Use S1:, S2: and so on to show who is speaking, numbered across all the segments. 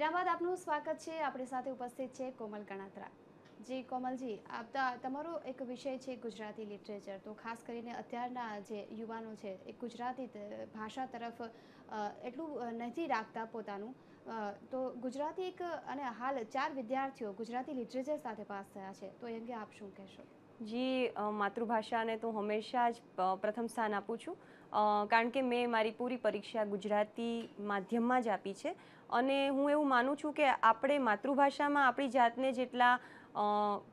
S1: વિરામ બાદ આપનું સ્વાગત છે. આપણી સાથે ઉપસ્થિત છે કોમલ કણાત્રા. જી, કોમલજી, આપતા તમારો એક વિષય છે ગુજરાતી લિટરેચર. તો ખાસ કરીને અત્યારના જે યુવાનો છે, એ ગુજરાતી ભાષા તરફ એટલું નથી રાખતા પોતાનું. તો ગુજરાતી એક, અને હાલ ચાર વિદ્યાર્થીઓ ગુજરાતી લિટરેચર સાથે પાસ થયા છે. તો એ અંગે આપ શું કહેશો?
S2: જી માતૃભાષાને તો હંમેશા જ પ્રથમ સ્થાન આપું છું. કારણ કે મેં મારી પૂરી પરીક્ષા ગુજરાતી માધ્યમમાં જ આપી છે અને હું એવું માનું છું કે આપણે માતૃભાષામાં આપણી જાતને જેટલા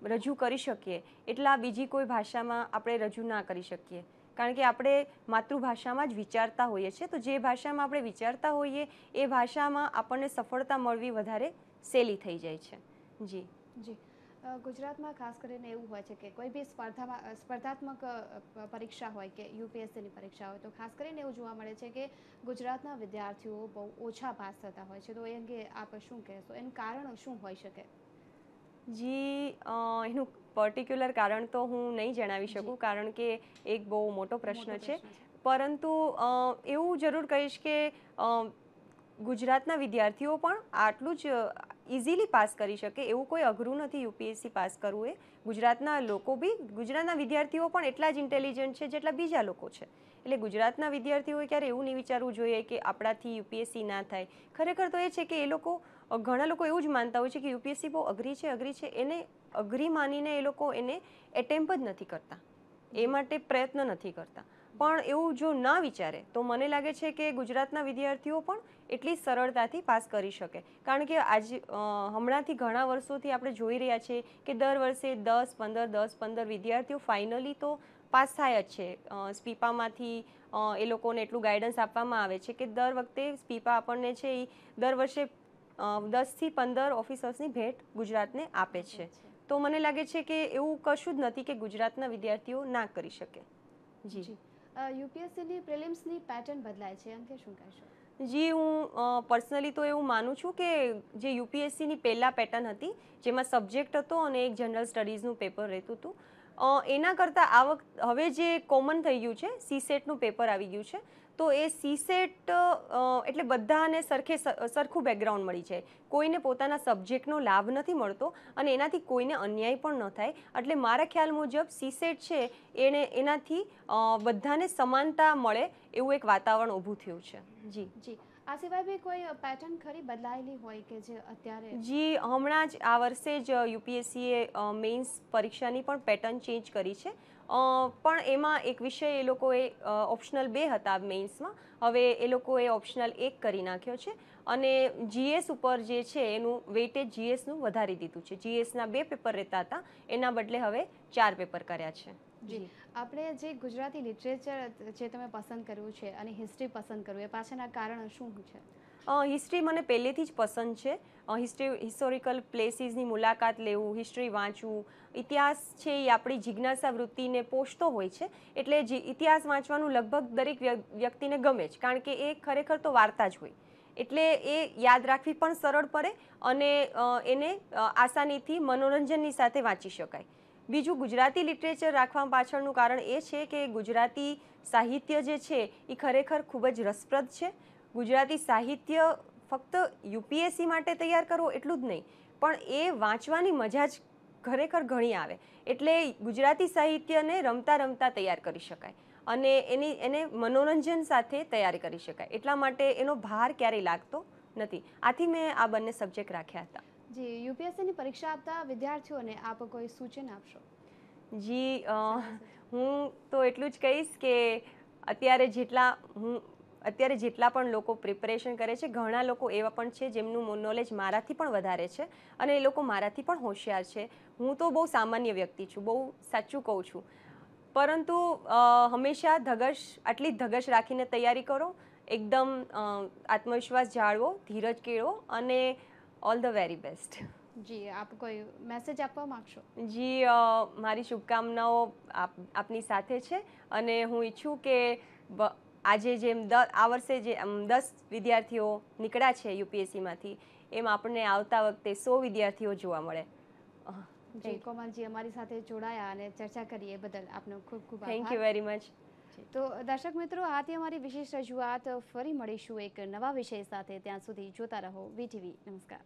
S2: રજૂ કરી શકીએ, એટલા બીજી કોઈ ભાષામાં આપણે રજૂ ના કરી શકીએ. કારણ કે આપણે માતૃભાષામાં જ વિચારતા હોઈએ છીએ, તો જે ભાષામાં આપણે વિચારતા હોઈએ, એ ભાષામાં આપણને સફળતા મળવી વધારે સહેલી થઈ જાય છે. જી.
S1: જી. ગુજરાતમાં ખાસ કરીને એવું હોય છે કે કોઈ બી સ્પર્ધામાં સ્પર્ધાત્મક પરીક્ષા હોય કે યુપીએસસીની પરીક્ષા હોય તો ખાસ કરીને એવું જોવા મળે છે કે ગુજરાતના વિદ્યાર્થીઓ બહુ ઓછા પાસ થતા હોય છે. તો એ અંગે આપ શું કહેશો? એનું કારણ શું હોઈ શકે?
S2: જી એનું પર્ટિક્યુલર કારણ તો હું નહીં જણાવી શકું કારણ કે એક બહુ મોટો પ્રશ્ન છે. પરંતુ એવું જરૂર કહીશ કે ગુજરાતના વિદ્યાર્થીઓ પણ આટલું જ ઇઝીલી પાસ કરી શકે. એવું કોઈ અઘરું નથી યુપીએસસી પાસ કરવું એ. ગુજરાતના લોકો બી, ગુજરાતના વિદ્યાર્થીઓ પણ એટલા જ ઇન્ટેલિજન્ટ છે જેટલા બીજા લોકો છે. એટલે ગુજરાતના વિદ્યાર્થીઓએ ક્યારે એવું નહીં વિચારવું જોઈએ કે આપણાથી યુપીએસસી ના થાય. ખરેખર તો એ છે કે એ લોકો, ઘણા લોકો એવું જ માનતા હોય છે કે યુપીએસસી બહુ અઘરી છે અઘરી છે. એને અઘરી માનીને એ લોકો એને એટેમ્પ જ નથી કરતા. એ માટે પ્રયત્ન નથી કરતા. પણ એવું જો ના વિચારે, તો મને લાગે છે કે ગુજરાતના વિદ્યાર્થીઓ પણ એટલી સરળતાથી પાસ કરી શકે. કારણ કે આજ હમણાંથી ઘણા વર્ષોથી આપણે જોઈ રહ્યા છીએ કે દર વર્ષે દસ, પંદર દસ, પંદર વિદ્યાર્થીઓ ફાઇનલી તો પાસ થાય જ છે. સ્પીપામાંથી એ લોકોને એટલું ગાઈડન્સ આપવામાં આવે છે કે દર વખતે સ્પીપા આપણને છે એ દર વર્ષે દસથી પંદર ઓફિસર્સની ભેટ ગુજરાતને આપે છે. તો મને લાગે છે કે એવું કશું જ નથી કે ગુજરાતના વિદ્યાર્થીઓ ના કરી શકે. જી.
S1: જી. યુપીએસસીની પ્રિલિમ્સની પેટર્ન બદલાય છે. અંગે શું કહેશો?
S2: જી, હું પર્સનલી તો એવું માનું છું કે જે યુપીએસસીની પહેલાં પેટર્ન હતી, જેમાં સબ્જેક્ટ હતો અને એક જનરલ સ્ટડીઝનું પેપર રહેતું હતું એના કરતાં આ વખત, હવે જે કોમન થઈ ગયું છે સીસેટનું પેપર આવી ગયું છે. તો એ સીસેટ એટલે બધાને સરખે સરખું બેકગ્રાઉન્ડ મળી જાય. કોઈને પોતાના સબ્જેક્ટનો લાભ નથી મળતો અને એનાથી કોઈને અન્યાય પણ ન થાય. એટલે મારા ખ્યાલ મુજબ સીસેટ છે, એને, એનાથી બધાને સમાનતા મળે એવું એક વાતાવરણ ઊભું થયું છે. જી.
S1: જી. આ સિવાય બી કોઈ પેટર્ન ખરી બદલાયેલી હોય કે જે અત્યારે?
S2: જી, હમણાં જ આ વર્ષે જ યુપીએસસીએ મેઇન્સ પરીક્ષાની પણ પેટર્ન ચેન્જ કરી છે. પણ એમાં એક વિષય એ લોકોએ ઓપ્શનલ બે હતા મેઇન્સમાં હવે એ લોકોએ ઓપ્શનલ એક કરી નાખ્યો છે. અને જીએસ ઉપર જે છે, એનું વેઇટેજ જીએસનું વધારી દીધું છે. જીએસના બે પેપર રહેતા હતા. એના બદલે હવે ચાર પેપર કર્યા છે.
S1: જી. આપણે જે ગુજરાતી લિટરેચર જે તમે પસંદ કર્યું છે અને હિસ્ટ્રી પસંદ કર્યું એ પાછળના કારણ શું છે?
S2: હિસ્ટ્રી મને પહેલેથી જ પસંદ છે. હિસ્ટ્રી હિસ્ટોરિકલ પ્લેસીસની મુલાકાત લેવું હિસ્ટ્રી વાંચવું ઇતિહાસ છે એ આપણી જિજ્ઞાસા વૃત્તિને પોષતો હોય છે. એટલે જે ઇતિહાસ વાંચવાનું લગભગ દરેક વ્યક્તિને ગમે જ કારણ કે એ ખરેખર તો વાર્તા જ હોય. એટલે એ યાદ રાખવી પણ સરળ પડે અને એને આસાનીથી મનોરંજનની સાથે વાંચી શકાય. બીજું ગુજરાતી લિટરેચર રાખવા પાછળનું કારણ એ છે કે ગુજરાતી સાહિત્ય જે છે, એ ખરેખર ખૂબ જ રસપ્રદ છે. ગુજરાતી સાહિત્ય ફક્ત યુપીએસસી માટે તૈયાર કરવો એટલું જ નહીં, પણ એ વાંચવાની મજા જ ખરેખર ઘણી આવે. એટલે ગુજરાતી સાહિત્યને રમતા રમતા તૈયાર કરી શકાય અને એની, એને મનોરંજન સાથે તૈયારી કરી શકાય. એટલા માટે એનો ભાર ક્યારેય લાગતો નથી. આથી મેં આ બંને સબ્જેક્ટ રાખ્યા હતા.
S1: જી યુપીએસસીની પરીક્ષા આપતા વિદ્યાર્થીઓને આપ કોઈ સૂચન આપશો?
S2: જી હું તો એટલું જ કહીશ કે અત્યારે જેટલા હું અત્યારે જેટલા પણ લોકો પ્રિપરેશન કરે છે ઘણા લોકો એવા પણ છે જેમનું નોલેજ મારાથી પણ વધારે છે અને એ લોકો મારાથી પણ હોશિયાર છે. હું તો બહુ સામાન્ય વ્યક્તિ છું બહુ સાચું કહું છું. પરંતુ હંમેશા ધગશ આટલી ધગશ રાખીને તૈયારી કરો એકદમ આત્મવિશ્વાસ જાળવો ધીરજ કેળવો અને ઓલ ધ વેરી બેસ્ટ
S1: જી આપ કોઈ મેસેજ આપવા માંગશો?
S2: જી મારી શુભકામનાઓ આપ આપની સાથે છે અને હું ઈચ્છું કે આજે જેમ આ વર્ષે જે દસ વિદ્યાર્થીઓ નીકળ્યા છે યુપીએસસીમાંથી એમ આપણને આવતા વખતે સો વિદ્યાર્થીઓ જોવા મળે.
S1: જી કોમલજી અમારી સાથે જોડાયા અને ચર્ચા કરી એ બદલ આપનો ખૂબ ખૂબ
S2: થેન્ક યુ વેરી મચ
S1: તો દર્શક મિત્રો આથી અમારી વિશેષ રજૂઆત ફરી મળીશું એક નવા વિષય સાથે. ત્યાં સુધી જોતા રહો વીટીવી નમસ્કાર.